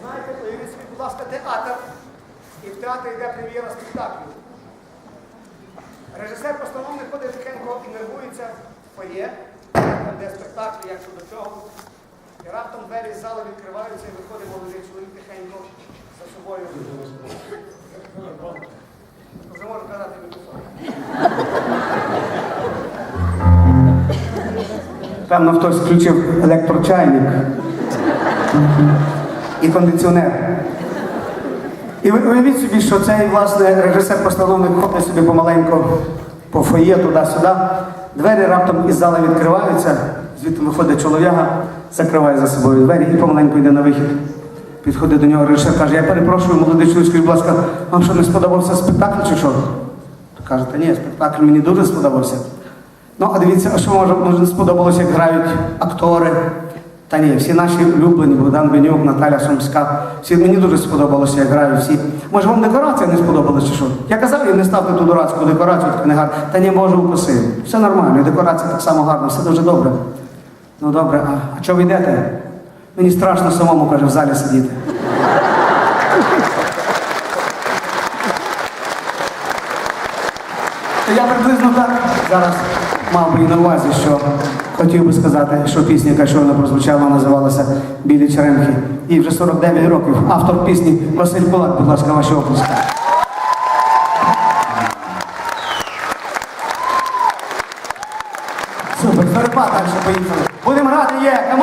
Знаєте, уявіть собі, будь ласка, театр. І в театрі йде прем'єра спектаклю. Режисер постановник ходить тихенько і нервується в фоє, де спектакль, як щодо чого. І раптом двері з залу відкриваються і виходить молодий чоловік тихенько за собою. Певно, хтось включив електрочайник і кондиціонер. І уявіть собі, що цей власне режисер-постановник ходить собі помаленько по фоє туди-сюди. Двері раптом із зали відкриваються, звідти виходить чолов'яга, закриває за собою двері і помаленьку йде на вихід. Підходить до нього режисер, каже, я перепрошую, молодий чоловік, будь ласка, вам що не сподобався спектакль чи що? Каже, та ні, спектакль мені дуже сподобався. Ну, а дивіться, а що може, може не сподобалося, як грають актори. Та ні, всі наші улюблені, Богдан Бенюк, Наталя Сумська. Всі мені дуже сподобалося, як грають всі. Може, вам декорація не сподобалася, що? Я казав, їм не ставте ту дурацьку декорацію, така не гарна. Та ні, може, укусив. Все нормально, декорація так само гарна, все дуже добре. Ну добре, а, а чого ви йдете? Мені страшно самому, каже, в залі сидіти. Я приблизно так зараз мав би на увазі, що хотів би сказати, що пісня, яка щойно прозвучала, називалася Білі черемхи. Їй вже 49 років. Автор пісні Василь Кулак, будь ласка, ваші оплески. Супер, перепад далі поїхали. Будемо грати, є!